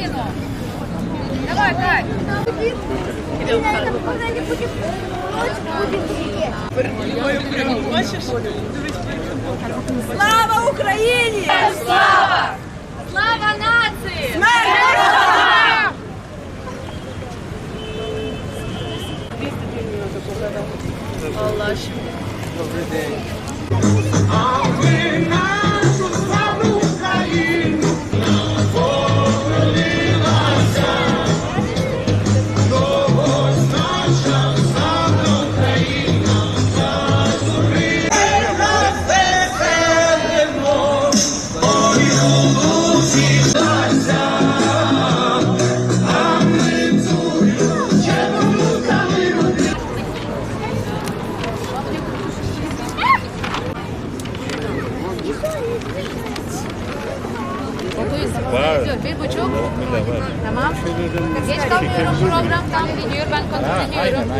половину. Давай, Кать. Слава Украине! Слава! Слава нации! Слава! Аллах. День. А Var. Bir buçuk. Tamam. Geç kalmıyorum programdan gidiyor ben kontrol ediyorum.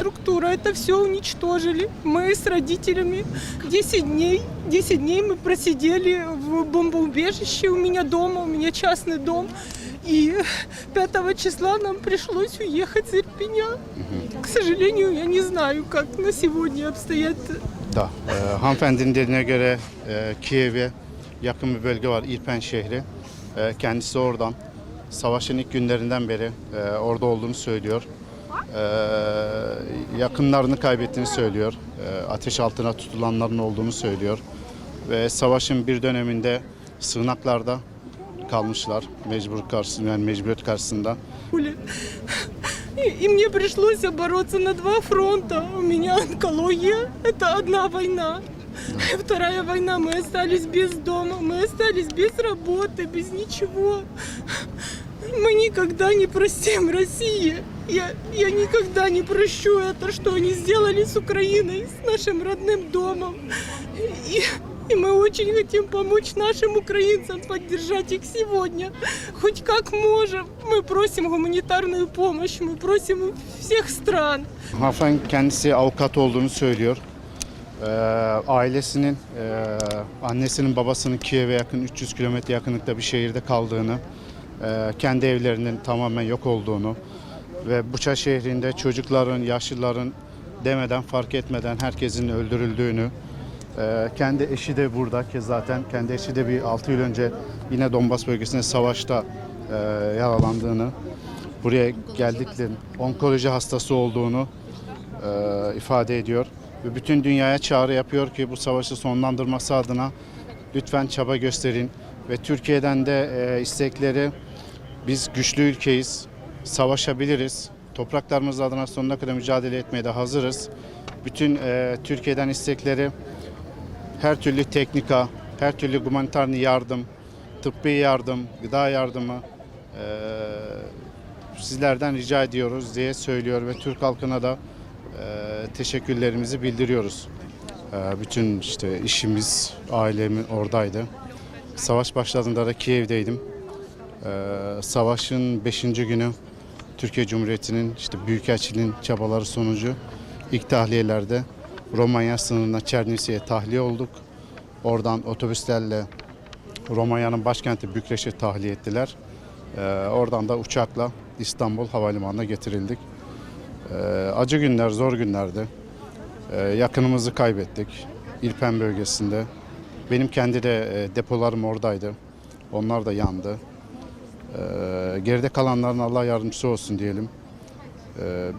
структура. Это все уничтожили. Мы с родителями 10 дней, 10 дней мы просидели в бомбоубежище у меня дома, у меня частный дом. И 5 числа нам пришлось уехать из Ирпеня. К сожалению, я не знаю, как на сегодня обстоят Da. Ee, hanımefendinin dediğine göre e, Kiev'e yakın bir bölge var İrpen şehri. E, kendisi oradan. Savaşın ilk günlerinden beri e, orada olduğunu söylüyor. E, yakınlarını kaybettiğini söylüyor. E, ateş altına tutulanların olduğunu söylüyor. Ve savaşın bir döneminde sığınaklarda kalmışlar. Mecbur karşısında, yani mecburiyet karşısında. пули. И, и мне пришлось бороться на два фронта. У меня онкология, это одна война. Вторая война, мы остались без дома, мы остались без работы, без ничего. Мы никогда не простим России. Я, я никогда не прощу это, что они сделали с Украиной, с нашим родным домом. И, и мы очень хотим помочь нашим украинцам, поддержать их сегодня. Хоть как можем. Мы просим гуманитарную помощь, мы просим всех стран. Hanımefendi kendisi avukat olduğunu söylüyor. Ee, ailesinin, e, annesinin babasının Kiev'e yakın 300 kilometre yakınlıkta bir şehirde kaldığını, e, kendi evlerinin tamamen yok olduğunu ve Buça şehrinde çocukların, yaşlıların demeden fark etmeden herkesin öldürüldüğünü, e, kendi eşi de burada ki zaten kendi eşi de bir 6 yıl önce yine Donbas bölgesinde savaşta e, yaralandığını, buraya geldiklerinde onkoloji hastası olduğunu e, ifade ediyor. Ve bütün dünyaya çağrı yapıyor ki bu savaşı sonlandırması adına lütfen çaba gösterin. Ve Türkiye'den de e, istekleri biz güçlü ülkeyiz, savaşabiliriz. Topraklarımız adına sonuna kadar mücadele etmeye de hazırız. Bütün e, Türkiye'den istekleri her türlü teknika, her türlü humanitar yardım, tıbbi yardım, gıda yardımı e, sizlerden rica ediyoruz diye söylüyor ve Türk halkına da teşekkürlerimizi bildiriyoruz. E, bütün işte işimiz, ailemin oradaydı. Savaş başladığında da Kiev'deydim. E, savaşın 5. günü Türkiye Cumhuriyeti'nin işte Büyükelçiliğin çabaları sonucu ilk tahliyelerde Romanya sınırına Çernise'ye tahliye olduk. Oradan otobüslerle Romanya'nın başkenti Bükreş'e tahliye ettiler. Ee, oradan da uçakla İstanbul Havalimanı'na getirildik. Ee, acı günler, zor günlerdi. Ee, yakınımızı kaybettik İrpen bölgesinde. Benim kendi de e, depolarım oradaydı. Onlar da yandı. Ee, geride kalanların Allah yardımcısı olsun diyelim.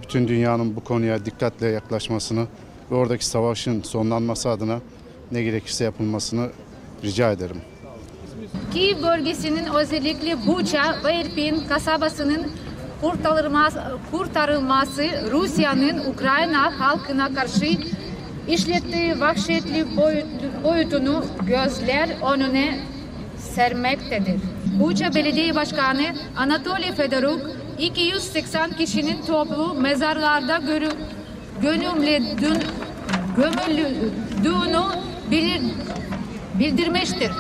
Bütün dünyanın bu konuya dikkatle yaklaşmasını ve oradaki savaşın sonlanması adına ne gerekirse yapılmasını rica ederim. Kiev bölgesinin özellikle Buça ve Irpin kasabasının kurtarılması, Rusya'nın Ukrayna halkına karşı işlettiği vahşetli boyut- boyutunu gözler önüne sermektedir. Buça Belediye Başkanı Anatoly Fedoruk 280 kişinin toplu mezarlarda görü, gömüldüğünü gömüldüğünü bilir, bildirmiştir.